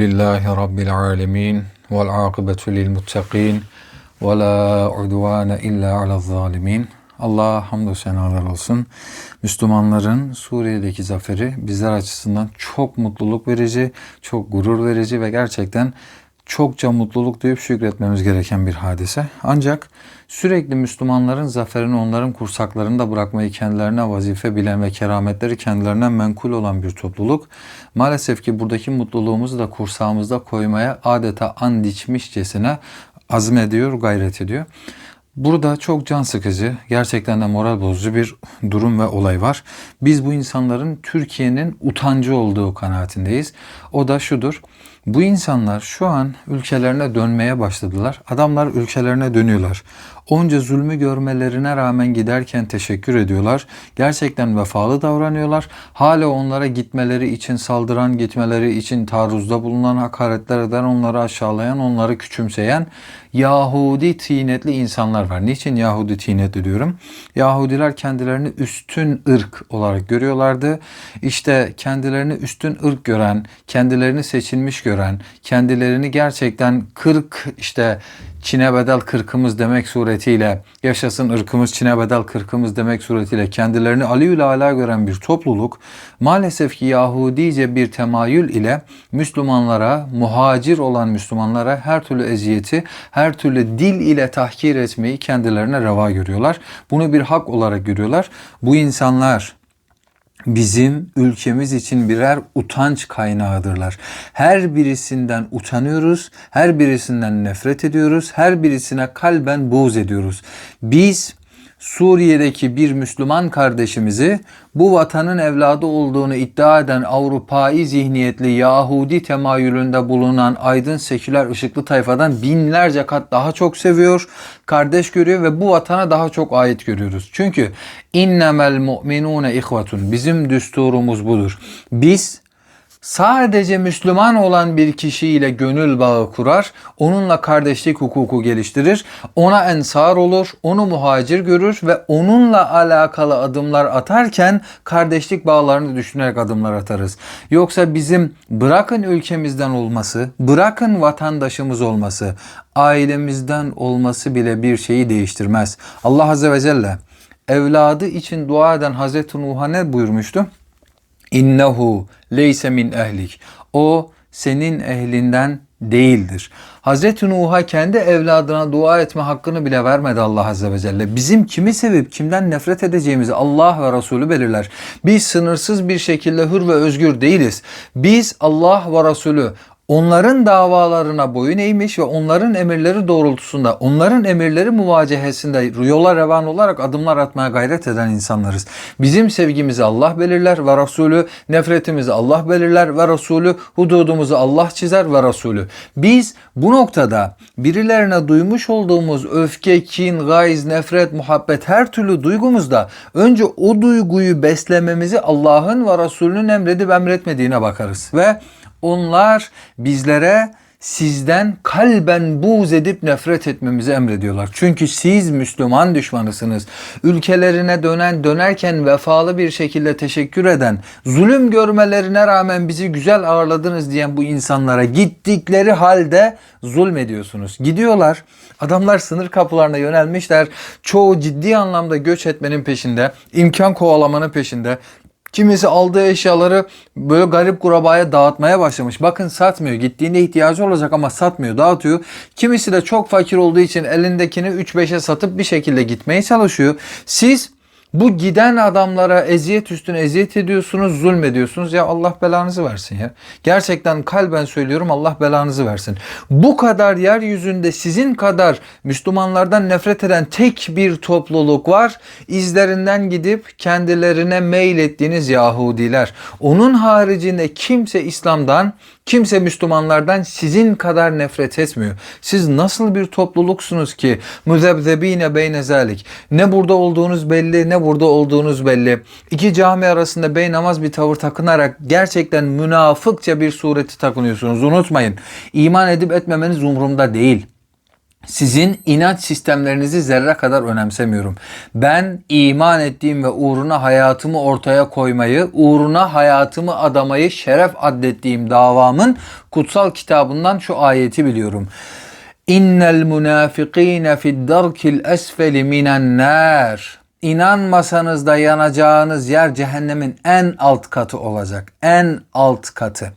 Lillahi Rabbil alemin vel akibetu lil muttaqin ve la udvane illa ala zalimin. Allah'a hamdü senalar olsun. Müslümanların Suriye'deki zaferi bizler açısından çok mutluluk verici, çok gurur verici ve gerçekten çokça mutluluk duyup şükretmemiz gereken bir hadise. Ancak sürekli Müslümanların zaferini onların kursaklarında bırakmayı kendilerine vazife bilen ve kerametleri kendilerine menkul olan bir topluluk. Maalesef ki buradaki mutluluğumuzu da kursağımızda koymaya adeta an içmişçesine azmediyor, gayret ediyor. Burada çok can sıkıcı, gerçekten de moral bozucu bir durum ve olay var. Biz bu insanların Türkiye'nin utancı olduğu kanaatindeyiz. O da şudur. Bu insanlar şu an ülkelerine dönmeye başladılar. Adamlar ülkelerine dönüyorlar. Onca zulmü görmelerine rağmen giderken teşekkür ediyorlar. Gerçekten vefalı davranıyorlar. Hala onlara gitmeleri için saldıran, gitmeleri için taarruzda bulunan, hakaretler eden, onları aşağılayan, onları küçümseyen Yahudi tinetli insanlar var. Niçin Yahudi tinetli diyorum? Yahudiler kendilerini üstün ırk olarak görüyorlardı. İşte kendilerini üstün ırk gören, kendilerini seçilmiş gören, kendilerini gerçekten kırk işte Çin'e bedel kırkımız demek suretiyle, yaşasın ırkımız Çin'e bedel kırkımız demek suretiyle kendilerini Aliül Ala gören bir topluluk maalesef ki Yahudice bir temayül ile Müslümanlara, muhacir olan Müslümanlara her türlü eziyeti, her türlü dil ile tahkir etmeyi kendilerine reva görüyorlar. Bunu bir hak olarak görüyorlar. Bu insanlar bizim ülkemiz için birer utanç kaynağıdırlar. Her birisinden utanıyoruz, her birisinden nefret ediyoruz, her birisine kalben buğz ediyoruz. Biz Suriye'deki bir Müslüman kardeşimizi bu vatanın evladı olduğunu iddia eden Avrupa'yı zihniyetli Yahudi temayülünde bulunan aydın seküler ışıklı tayfadan binlerce kat daha çok seviyor, kardeş görüyor ve bu vatana daha çok ait görüyoruz. Çünkü innemel mu'minune ihvatun bizim düsturumuz budur. Biz sadece Müslüman olan bir kişiyle gönül bağı kurar, onunla kardeşlik hukuku geliştirir, ona ensar olur, onu muhacir görür ve onunla alakalı adımlar atarken kardeşlik bağlarını düşünerek adımlar atarız. Yoksa bizim bırakın ülkemizden olması, bırakın vatandaşımız olması, ailemizden olması bile bir şeyi değiştirmez. Allah Azze ve Celle evladı için dua eden Hazreti Nuh'a ne buyurmuştu? İnnehu leyse min ehlik. O senin ehlinden değildir. Hazreti Nuh'a kendi evladına dua etme hakkını bile vermedi Allah Azze ve Celle. Bizim kimi sevip kimden nefret edeceğimizi Allah ve Resulü belirler. Biz sınırsız bir şekilde hür ve özgür değiliz. Biz Allah ve Resulü onların davalarına boyun eğmiş ve onların emirleri doğrultusunda, onların emirleri muvacehesinde yola revan olarak adımlar atmaya gayret eden insanlarız. Bizim sevgimizi Allah belirler ve Resulü, nefretimizi Allah belirler ve Resulü, hududumuzu Allah çizer ve Resulü. Biz bu noktada birilerine duymuş olduğumuz öfke, kin, gayz, nefret, muhabbet her türlü duygumuzda önce o duyguyu beslememizi Allah'ın ve Resulünün emredip emretmediğine bakarız. Ve onlar bizlere sizden kalben buğz edip nefret etmemizi emrediyorlar. Çünkü siz Müslüman düşmanısınız. Ülkelerine dönen, dönerken vefalı bir şekilde teşekkür eden, zulüm görmelerine rağmen bizi güzel ağırladınız diyen bu insanlara gittikleri halde zulmediyorsunuz. Gidiyorlar. Adamlar sınır kapılarına yönelmişler. Çoğu ciddi anlamda göç etmenin peşinde, imkan kovalamanın peşinde. Kimisi aldığı eşyaları böyle garip kurabaya dağıtmaya başlamış. Bakın satmıyor. Gittiğinde ihtiyacı olacak ama satmıyor, dağıtıyor. Kimisi de çok fakir olduğu için elindekini 3-5'e satıp bir şekilde gitmeye çalışıyor. Siz bu giden adamlara eziyet üstüne eziyet ediyorsunuz, zulmediyorsunuz. Ya Allah belanızı versin ya. Gerçekten kalben söylüyorum Allah belanızı versin. Bu kadar yeryüzünde sizin kadar Müslümanlardan nefret eden tek bir topluluk var. İzlerinden gidip kendilerine mail ettiğiniz Yahudiler. Onun haricinde kimse İslam'dan Kimse Müslümanlardan sizin kadar nefret etmiyor. Siz nasıl bir topluluksunuz ki müzebzebine beyne zalik. Ne burada olduğunuz belli ne burada olduğunuz belli. İki cami arasında bey namaz bir tavır takınarak gerçekten münafıkça bir sureti takınıyorsunuz. Unutmayın. İman edip etmemeniz umurumda değil. Sizin inanç sistemlerinizi zerre kadar önemsemiyorum. Ben iman ettiğim ve uğruna hayatımı ortaya koymayı, uğruna hayatımı adamayı şeref addettiğim davamın kutsal kitabından şu ayeti biliyorum. İnnel münafikîne fid darkil esfeli minen nar. İnanmasanız da yanacağınız yer cehennemin en alt katı olacak. En alt katı.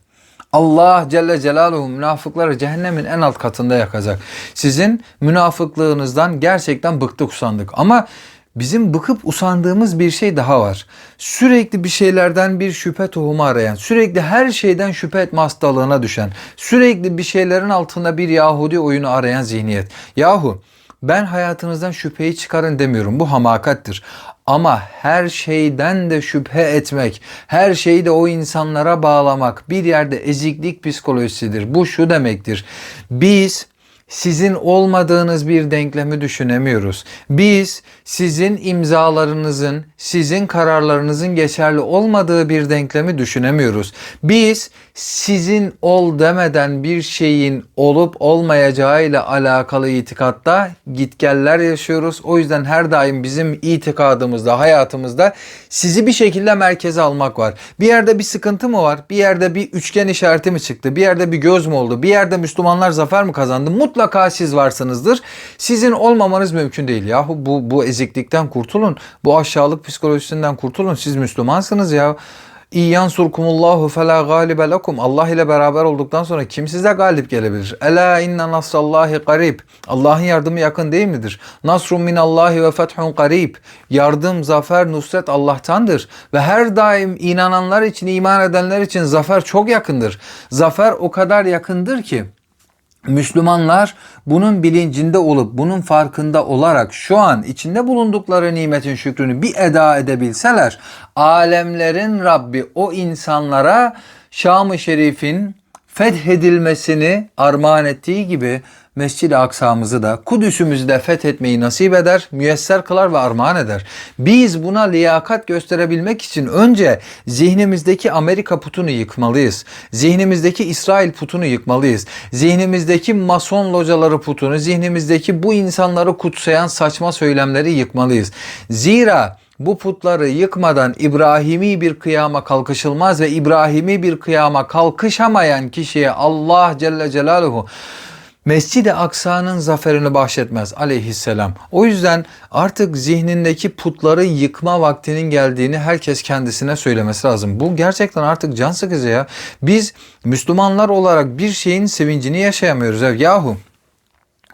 Allah Celle Celaluhu münafıkları cehennemin en alt katında yakacak. Sizin münafıklığınızdan gerçekten bıktık usandık. Ama bizim bıkıp usandığımız bir şey daha var. Sürekli bir şeylerden bir şüphe tohumu arayan, sürekli her şeyden şüphe etme hastalığına düşen, sürekli bir şeylerin altında bir Yahudi oyunu arayan zihniyet. Yahu ben hayatınızdan şüpheyi çıkarın demiyorum. Bu hamakattir. Ama her şeyden de şüphe etmek, her şeyi de o insanlara bağlamak bir yerde eziklik psikolojisidir. Bu şu demektir. Biz sizin olmadığınız bir denklemi düşünemiyoruz. Biz sizin imzalarınızın, sizin kararlarınızın geçerli olmadığı bir denklemi düşünemiyoruz. Biz sizin ol demeden bir şeyin olup olmayacağıyla alakalı itikatta gitgeller yaşıyoruz. O yüzden her daim bizim itikadımızda, hayatımızda sizi bir şekilde merkeze almak var. Bir yerde bir sıkıntı mı var? Bir yerde bir üçgen işareti mi çıktı? Bir yerde bir göz mü oldu? Bir yerde Müslümanlar zafer mi kazandı? Mutlaka siz varsınızdır. Sizin olmamanız mümkün değil. Yahu bu, bu eziklikten kurtulun. Bu aşağılık psikolojisinden kurtulun. Siz Müslümansınız ya. İyansurkumullahu fela galibe lekum. Allah ile beraber olduktan sonra kim size galip gelebilir? Ela inna nasrallahi garib. Allah'ın yardımı yakın değil midir? Nasrun minallahi ve fethun garib. Yardım, zafer, nusret Allah'tandır. Ve her daim inananlar için, iman edenler için zafer çok yakındır. Zafer o kadar yakındır ki Müslümanlar bunun bilincinde olup bunun farkında olarak şu an içinde bulundukları nimetin şükrünü bir eda edebilseler alemlerin Rabbi o insanlara Şam-ı Şerif'in fethedilmesini armağan ettiği gibi Mescid-i Aksa'mızı da Kudüs'ümüzü de fethetmeyi nasip eder, müyesser kılar ve armağan eder. Biz buna liyakat gösterebilmek için önce zihnimizdeki Amerika putunu yıkmalıyız. Zihnimizdeki İsrail putunu yıkmalıyız. Zihnimizdeki mason locaları putunu, zihnimizdeki bu insanları kutsayan saçma söylemleri yıkmalıyız. Zira bu putları yıkmadan İbrahimi bir kıyama kalkışılmaz ve İbrahimi bir kıyama kalkışamayan kişiye Allah Celle Celaluhu Mescid-i Aksa'nın zaferini bahşetmez aleyhisselam. O yüzden artık zihnindeki putları yıkma vaktinin geldiğini herkes kendisine söylemesi lazım. Bu gerçekten artık can sıkıcı ya. Biz Müslümanlar olarak bir şeyin sevincini yaşayamıyoruz. Ya. Yahu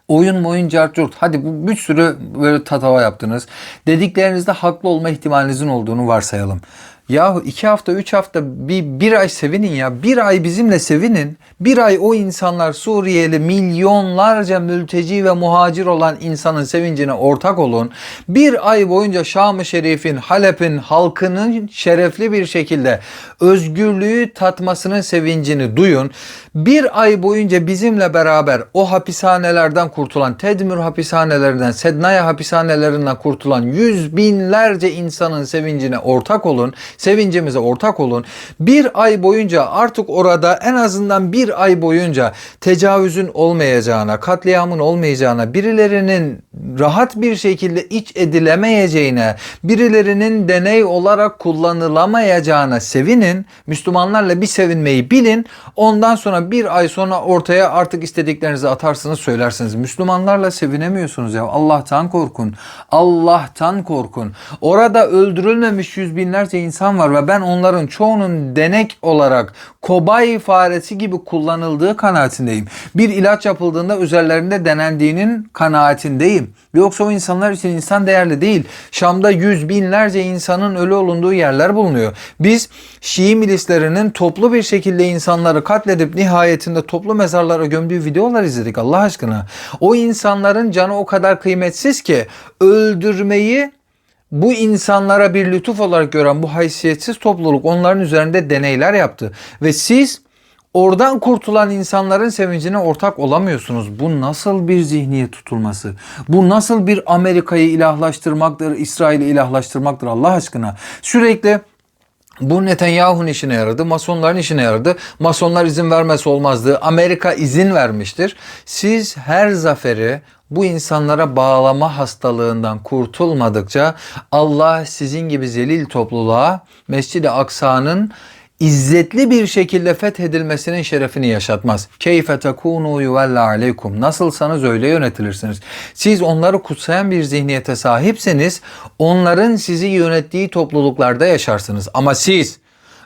oyun oyun carcurt. Hadi bu bir sürü böyle tatava yaptınız. Dediklerinizde haklı olma ihtimalinizin olduğunu varsayalım. Yahu iki hafta, üç hafta, bir, bir ay sevinin ya. Bir ay bizimle sevinin. Bir ay o insanlar Suriyeli milyonlarca mülteci ve muhacir olan insanın sevincine ortak olun. Bir ay boyunca Şam-ı Şerif'in, Halep'in halkının şerefli bir şekilde özgürlüğü tatmasının sevincini duyun. Bir ay boyunca bizimle beraber o hapishanelerden kurtulan, Tedmür hapishanelerinden, Sednaya hapishanelerinden kurtulan yüz binlerce insanın sevincine ortak olun sevincimize ortak olun. Bir ay boyunca artık orada en azından bir ay boyunca tecavüzün olmayacağına, katliamın olmayacağına, birilerinin rahat bir şekilde iç edilemeyeceğine, birilerinin deney olarak kullanılamayacağına sevinin. Müslümanlarla bir sevinmeyi bilin. Ondan sonra bir ay sonra ortaya artık istediklerinizi atarsınız söylersiniz. Müslümanlarla sevinemiyorsunuz ya. Allah'tan korkun. Allah'tan korkun. Orada öldürülmemiş yüz binlerce insan var ve ben onların çoğunun denek olarak kobay faresi gibi kullanıldığı kanaatindeyim. Bir ilaç yapıldığında üzerlerinde denendiğinin kanaatindeyim. Yoksa o insanlar için insan değerli değil. Şam'da yüz binlerce insanın ölü olunduğu yerler bulunuyor. Biz Şii milislerinin toplu bir şekilde insanları katledip nihayetinde toplu mezarlara gömdüğü videolar izledik Allah aşkına. O insanların canı o kadar kıymetsiz ki öldürmeyi bu insanlara bir lütuf olarak gören bu haysiyetsiz topluluk onların üzerinde deneyler yaptı. Ve siz oradan kurtulan insanların sevincine ortak olamıyorsunuz. Bu nasıl bir zihniyet tutulması? Bu nasıl bir Amerika'yı ilahlaştırmaktır, İsrail'i ilahlaştırmaktır Allah aşkına? Sürekli Bu Netanyahu'nun işine yaradı, masonların işine yaradı. Masonlar izin vermesi olmazdı. Amerika izin vermiştir. Siz her zaferi bu insanlara bağlama hastalığından kurtulmadıkça Allah sizin gibi zelil topluluğa Mescid-i Aksa'nın izzetli bir şekilde fethedilmesinin şerefini yaşatmaz. Keyfe tekunu yuvella aleykum. Nasılsanız öyle yönetilirsiniz. Siz onları kutsayan bir zihniyete sahipseniz onların sizi yönettiği topluluklarda yaşarsınız. Ama siz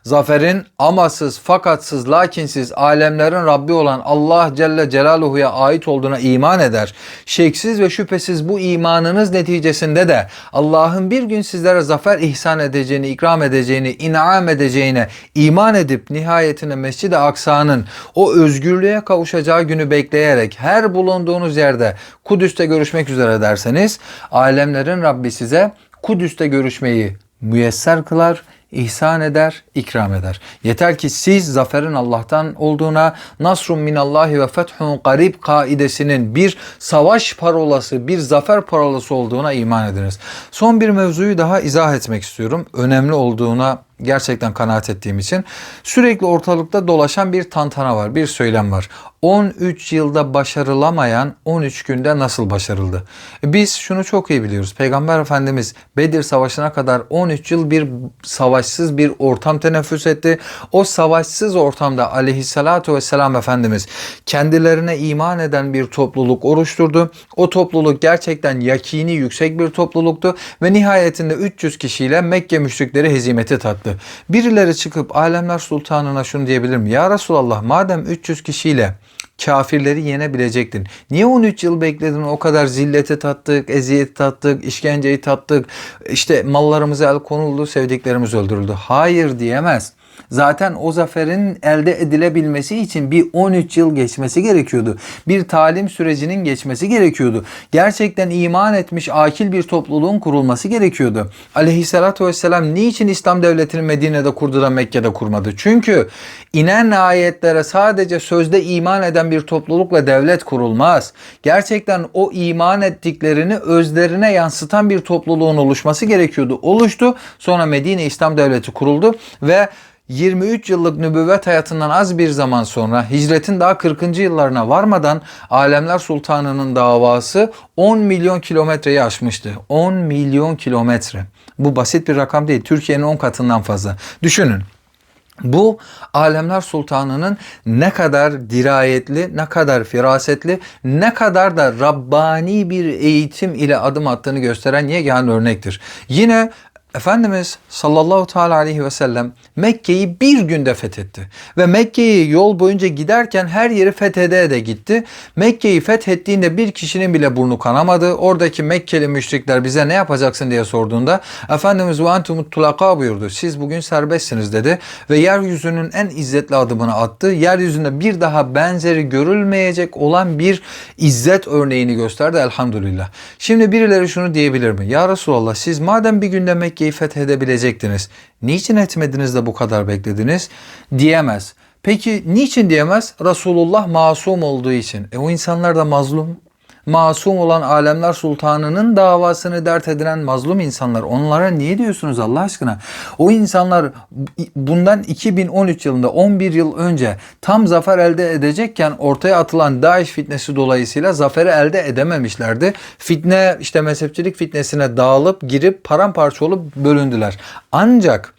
zaferin amasız, fakatsız, lakinsiz alemlerin Rabbi olan Allah Celle Celaluhu'ya ait olduğuna iman eder. Şeksiz ve şüphesiz bu imanınız neticesinde de Allah'ın bir gün sizlere zafer ihsan edeceğini, ikram edeceğini, inam edeceğine iman edip nihayetinde Mescid-i Aksa'nın o özgürlüğe kavuşacağı günü bekleyerek her bulunduğunuz yerde Kudüs'te görüşmek üzere derseniz alemlerin Rabbi size Kudüs'te görüşmeyi müyesser kılar, ihsan eder, ikram eder. Yeter ki siz zaferin Allah'tan olduğuna, nasrun minallahi ve fethun garib kaidesinin bir savaş parolası, bir zafer parolası olduğuna iman ediniz. Son bir mevzuyu daha izah etmek istiyorum. Önemli olduğuna gerçekten kanaat ettiğim için sürekli ortalıkta dolaşan bir tantana var, bir söylem var. 13 yılda başarılamayan 13 günde nasıl başarıldı? Biz şunu çok iyi biliyoruz. Peygamber Efendimiz Bedir Savaşı'na kadar 13 yıl bir savaşsız bir ortam teneffüs etti. O savaşsız ortamda aleyhissalatu vesselam Efendimiz kendilerine iman eden bir topluluk oluşturdu. O topluluk gerçekten yakini yüksek bir topluluktu ve nihayetinde 300 kişiyle Mekke müşrikleri hezimeti tattı. Birileri çıkıp Alemler Sultanı'na şunu diyebilir mi? Ya Resulallah madem 300 kişiyle kafirleri yenebilecektin. Niye 13 yıl bekledin? O kadar zilleti tattık, eziyet tattık, işkenceyi tattık. İşte mallarımıza el konuldu, sevdiklerimiz öldürüldü. Hayır diyemez. Zaten o zaferin elde edilebilmesi için bir 13 yıl geçmesi gerekiyordu. Bir talim sürecinin geçmesi gerekiyordu. Gerçekten iman etmiş akil bir topluluğun kurulması gerekiyordu. Aleyhissalatü vesselam niçin İslam devletini Medine'de kurdu da Mekke'de kurmadı? Çünkü inen ayetlere sadece sözde iman eden bir toplulukla devlet kurulmaz. Gerçekten o iman ettiklerini özlerine yansıtan bir topluluğun oluşması gerekiyordu. Oluştu. Sonra Medine İslam Devleti kuruldu ve 23 yıllık nübüvvet hayatından az bir zaman sonra hicretin daha 40. yıllarına varmadan Alemler Sultanı'nın davası 10 milyon kilometreyi aşmıştı. 10 milyon kilometre. Bu basit bir rakam değil. Türkiye'nin 10 katından fazla. Düşünün. Bu Alemler Sultanı'nın ne kadar dirayetli, ne kadar firasetli, ne kadar da Rabbani bir eğitim ile adım attığını gösteren yegane örnektir. Yine Efendimiz sallallahu teala aleyhi ve sellem Mekke'yi bir günde fethetti. Ve Mekke'yi yol boyunca giderken her yeri fethede de gitti. Mekke'yi fethettiğinde bir kişinin bile burnu kanamadı. Oradaki Mekkeli müşrikler bize ne yapacaksın diye sorduğunda Efendimiz ve entumut tulaka buyurdu. Siz bugün serbestsiniz dedi. Ve yeryüzünün en izzetli adımını attı. Yeryüzünde bir daha benzeri görülmeyecek olan bir izzet örneğini gösterdi elhamdülillah. Şimdi birileri şunu diyebilir mi? Ya Resulallah siz madem bir günde Mekke Mekke'yi fethedebilecektiniz. Niçin etmediniz de bu kadar beklediniz? Diyemez. Peki niçin diyemez? Resulullah masum olduğu için. E o insanlar da mazlum masum olan alemler sultanının davasını dert edilen mazlum insanlar. Onlara niye diyorsunuz Allah aşkına? O insanlar bundan 2013 yılında 11 yıl önce tam zafer elde edecekken ortaya atılan Daesh fitnesi dolayısıyla zaferi elde edememişlerdi. Fitne işte mezhepçilik fitnesine dağılıp girip paramparça olup bölündüler. Ancak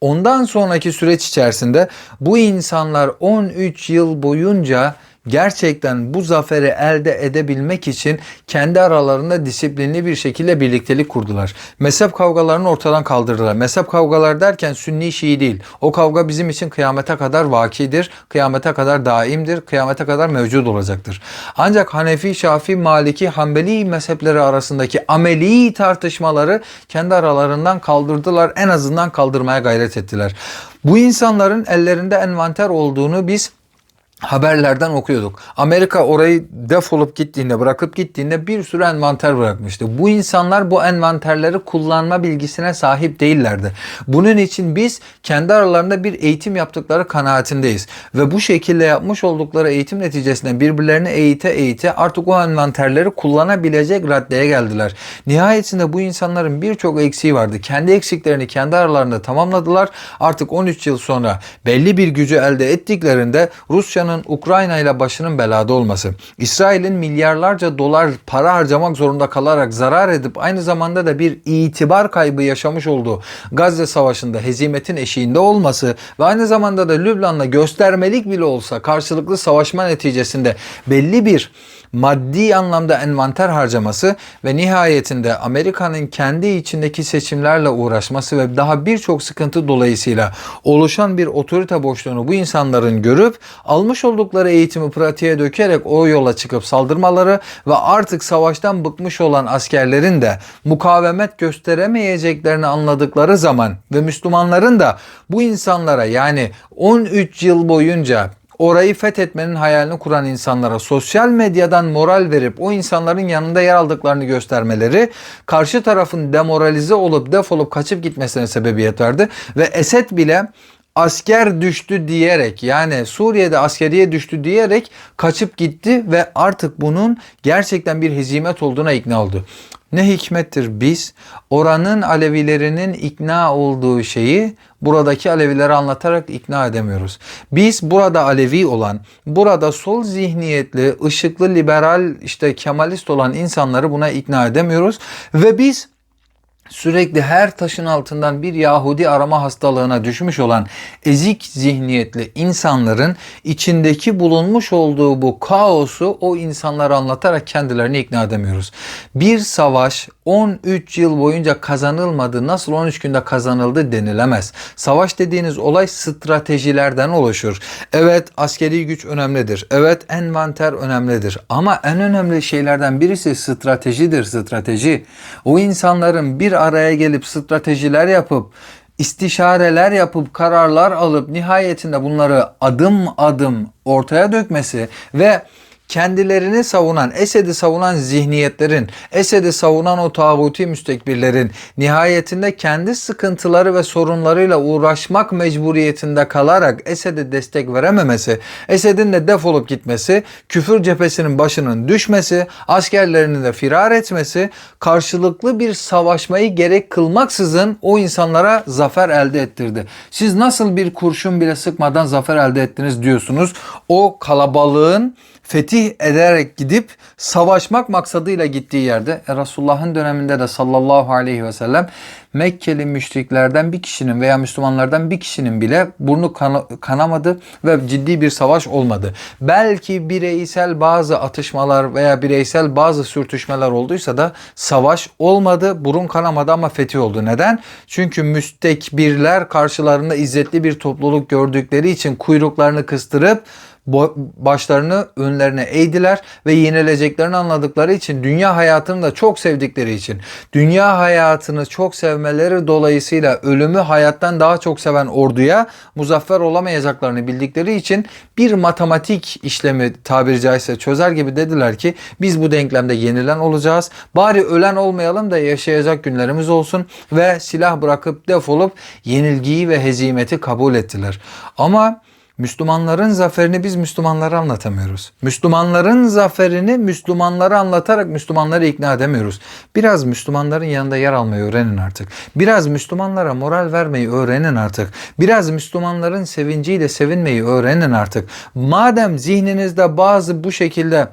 Ondan sonraki süreç içerisinde bu insanlar 13 yıl boyunca gerçekten bu zaferi elde edebilmek için kendi aralarında disiplinli bir şekilde birliktelik kurdular. Mezhep kavgalarını ortadan kaldırdılar. Mezhep kavgalar derken sünni şii değil. O kavga bizim için kıyamete kadar vakidir, kıyamete kadar daimdir, kıyamete kadar mevcut olacaktır. Ancak Hanefi, Şafi, Maliki, Hanbeli mezhepleri arasındaki ameli tartışmaları kendi aralarından kaldırdılar. En azından kaldırmaya gayret ettiler. Bu insanların ellerinde envanter olduğunu biz haberlerden okuyorduk. Amerika orayı defolup gittiğinde, bırakıp gittiğinde bir sürü envanter bırakmıştı. Bu insanlar bu envanterleri kullanma bilgisine sahip değillerdi. Bunun için biz kendi aralarında bir eğitim yaptıkları kanaatindeyiz. Ve bu şekilde yapmış oldukları eğitim neticesinde birbirlerini eğite eğite artık o envanterleri kullanabilecek raddeye geldiler. Nihayetinde bu insanların birçok eksiği vardı. Kendi eksiklerini kendi aralarında tamamladılar. Artık 13 yıl sonra belli bir gücü elde ettiklerinde Rusya'nın Ukrayna ile başının belada olması, İsrail'in milyarlarca dolar para harcamak zorunda kalarak zarar edip aynı zamanda da bir itibar kaybı yaşamış olduğu Gazze Savaşı'nda hezimetin eşiğinde olması ve aynı zamanda da Lübnan'la göstermelik bile olsa karşılıklı savaşma neticesinde belli bir maddi anlamda envanter harcaması ve nihayetinde Amerika'nın kendi içindeki seçimlerle uğraşması ve daha birçok sıkıntı dolayısıyla oluşan bir otorite boşluğunu bu insanların görüp almış oldukları eğitimi pratiğe dökerek o yola çıkıp saldırmaları ve artık savaştan bıkmış olan askerlerin de mukavemet gösteremeyeceklerini anladıkları zaman ve Müslümanların da bu insanlara yani 13 yıl boyunca orayı fethetmenin hayalini kuran insanlara sosyal medyadan moral verip o insanların yanında yer aldıklarını göstermeleri karşı tarafın demoralize olup defolup kaçıp gitmesine sebebiyet verdi ve Esed bile asker düştü diyerek yani Suriye'de askeriye düştü diyerek kaçıp gitti ve artık bunun gerçekten bir hezimet olduğuna ikna oldu. Ne hikmettir biz oranın Alevilerinin ikna olduğu şeyi buradaki Alevilere anlatarak ikna edemiyoruz. Biz burada Alevi olan, burada sol zihniyetli, ışıklı, liberal, işte kemalist olan insanları buna ikna edemiyoruz ve biz sürekli her taşın altından bir Yahudi arama hastalığına düşmüş olan ezik zihniyetli insanların içindeki bulunmuş olduğu bu kaosu o insanlara anlatarak kendilerini ikna edemiyoruz. Bir savaş 13 yıl boyunca kazanılmadı, nasıl 13 günde kazanıldı denilemez. Savaş dediğiniz olay stratejilerden oluşur. Evet askeri güç önemlidir. Evet envanter önemlidir. Ama en önemli şeylerden birisi stratejidir, strateji. O insanların bir araya gelip stratejiler yapıp istişareler yapıp kararlar alıp nihayetinde bunları adım adım ortaya dökmesi ve kendilerini savunan, Esed'i savunan zihniyetlerin, Esed'i savunan o tağuti müstekbirlerin nihayetinde kendi sıkıntıları ve sorunlarıyla uğraşmak mecburiyetinde kalarak Esed'e destek verememesi, Esed'in de defolup gitmesi, küfür cephesinin başının düşmesi, askerlerinin de firar etmesi, karşılıklı bir savaşmayı gerek kılmaksızın o insanlara zafer elde ettirdi. Siz nasıl bir kurşun bile sıkmadan zafer elde ettiniz diyorsunuz. O kalabalığın fetih ederek gidip savaşmak maksadıyla gittiği yerde e, Resulullah'ın döneminde de sallallahu aleyhi ve sellem Mekkeli müşriklerden bir kişinin veya Müslümanlardan bir kişinin bile burnu kana, kanamadı ve ciddi bir savaş olmadı. Belki bireysel bazı atışmalar veya bireysel bazı sürtüşmeler olduysa da savaş olmadı. Burun kanamadı ama fetih oldu. Neden? Çünkü müstekbirler karşılarında izzetli bir topluluk gördükleri için kuyruklarını kıstırıp başlarını önlerine eğdiler ve yenileceklerini anladıkları için dünya hayatını da çok sevdikleri için dünya hayatını çok sevmeleri dolayısıyla ölümü hayattan daha çok seven orduya muzaffer olamayacaklarını bildikleri için bir matematik işlemi tabiri caizse çözer gibi dediler ki biz bu denklemde yenilen olacağız. Bari ölen olmayalım da yaşayacak günlerimiz olsun ve silah bırakıp defolup yenilgiyi ve hezimeti kabul ettiler. Ama Müslümanların zaferini biz Müslümanlara anlatamıyoruz. Müslümanların zaferini Müslümanlara anlatarak Müslümanları ikna edemiyoruz. Biraz Müslümanların yanında yer almayı öğrenin artık. Biraz Müslümanlara moral vermeyi öğrenin artık. Biraz Müslümanların sevinciyle sevinmeyi öğrenin artık. Madem zihninizde bazı bu şekilde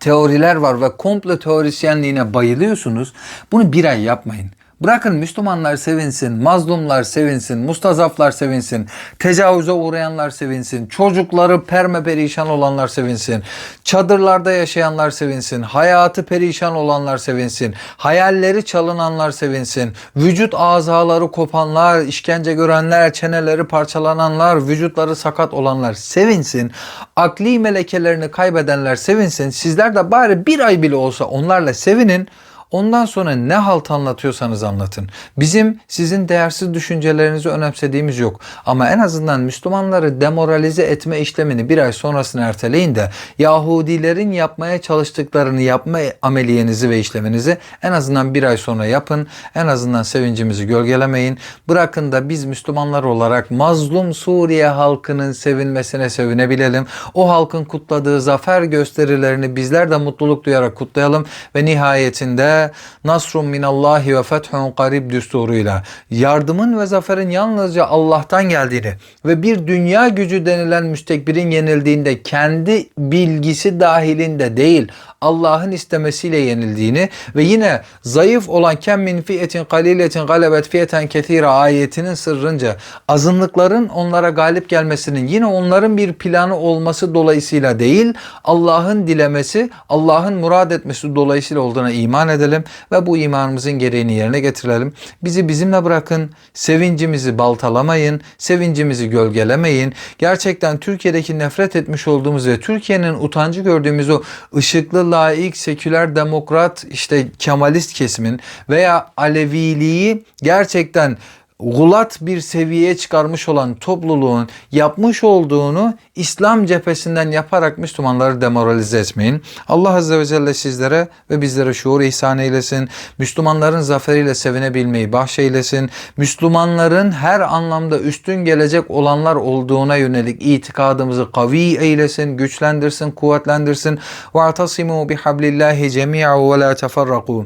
teoriler var ve komplo teorisyenliğine bayılıyorsunuz, bunu bir ay yapmayın. Bırakın Müslümanlar sevinsin, mazlumlar sevinsin, mustazaflar sevinsin, tecavüze uğrayanlar sevinsin, çocukları perme perişan olanlar sevinsin, çadırlarda yaşayanlar sevinsin, hayatı perişan olanlar sevinsin, hayalleri çalınanlar sevinsin, vücut azaları kopanlar, işkence görenler, çeneleri parçalananlar, vücutları sakat olanlar sevinsin, akli melekelerini kaybedenler sevinsin. Sizler de bari bir ay bile olsa onlarla sevinin. Ondan sonra ne halt anlatıyorsanız anlatın. Bizim sizin değersiz düşüncelerinizi önemsediğimiz yok. Ama en azından Müslümanları demoralize etme işlemini bir ay sonrasına erteleyin de Yahudilerin yapmaya çalıştıklarını yapma ameliyenizi ve işleminizi en azından bir ay sonra yapın. En azından sevincimizi gölgelemeyin. Bırakın da biz Müslümanlar olarak mazlum Suriye halkının sevinmesine sevinebilelim. O halkın kutladığı zafer gösterilerini bizler de mutluluk duyarak kutlayalım ve nihayetinde Nasrun minallahi ve fethun qarib düsturuyla. Yardımın ve zaferin yalnızca Allah'tan geldiğini ve bir dünya gücü denilen müstekbirin yenildiğinde kendi bilgisi dahilinde değil Allah'ın istemesiyle yenildiğini ve yine zayıf olan kem min fiyetin kaliletin galebet fiyeten kethira ayetinin sırrınca azınlıkların onlara galip gelmesinin yine onların bir planı olması dolayısıyla değil Allah'ın dilemesi, Allah'ın murad etmesi dolayısıyla olduğuna iman edelim ve bu imanımızın gereğini yerine getirelim. Bizi bizimle bırakın, sevincimizi baltalamayın, sevincimizi gölgelemeyin. Gerçekten Türkiye'deki nefret etmiş olduğumuz ve Türkiye'nin utancı gördüğümüz o ışıklı, laik, seküler, demokrat, işte Kemalist kesimin veya Aleviliği gerçekten gulat bir seviyeye çıkarmış olan topluluğun yapmış olduğunu İslam cephesinden yaparak Müslümanları demoralize etmeyin. Allah Azze ve Celle sizlere ve bizlere şuur ihsan eylesin. Müslümanların zaferiyle sevinebilmeyi bahşeylesin. Müslümanların her anlamda üstün gelecek olanlar olduğuna yönelik itikadımızı kavi eylesin, güçlendirsin, kuvvetlendirsin. وَاَعْتَصِمُوا بِحَبْلِ اللّٰهِ جَمِيعًا وَلَا تَفَرَّقُوا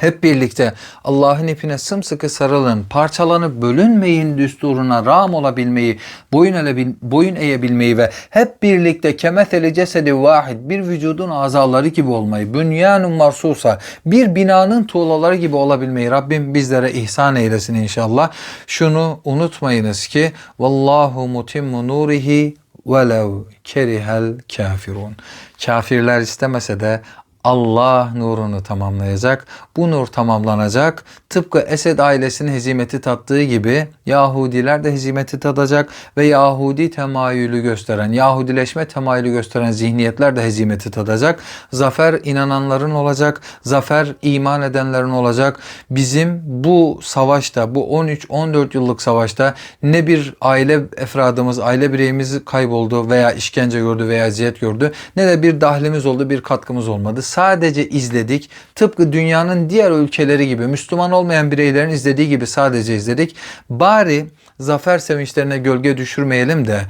hep birlikte Allah'ın ipine sımsıkı sarılın, parçalanıp bölünmeyin düsturuna ram olabilmeyi, boyun, elebil, boyun eğebilmeyi ve hep birlikte kemetheli cesedi vahid bir vücudun azaları gibi olmayı, bünyanun marsusa bir binanın tuğlaları gibi olabilmeyi Rabbim bizlere ihsan eylesin inşallah. Şunu unutmayınız ki vallahu mutimmu nurihi velev kerihel kafirun. Kafirler istemese de Allah nurunu tamamlayacak. Bu nur tamamlanacak. Tıpkı Esed ailesinin hezimeti tattığı gibi Yahudiler de hezimeti tadacak ve Yahudi temayülü gösteren, Yahudileşme temayülü gösteren zihniyetler de hezimeti tadacak. Zafer inananların olacak. Zafer iman edenlerin olacak. Bizim bu savaşta, bu 13-14 yıllık savaşta ne bir aile efradımız, aile bireyimiz kayboldu veya işkence gördü veya eziyet gördü ne de bir dahlimiz oldu, bir katkımız olmadı sadece izledik. Tıpkı dünyanın diğer ülkeleri gibi Müslüman olmayan bireylerin izlediği gibi sadece izledik. Bari zafer sevinçlerine gölge düşürmeyelim de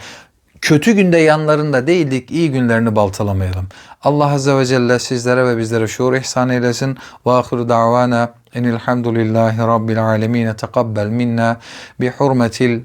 kötü günde yanlarında değildik, iyi günlerini baltalamayalım. Allah Azze ve Celle sizlere ve bizlere şuur ihsan eylesin. Ve ahiru da'vana enilhamdülillahi rabbil alemin. Tekabbel minna bi hurmetil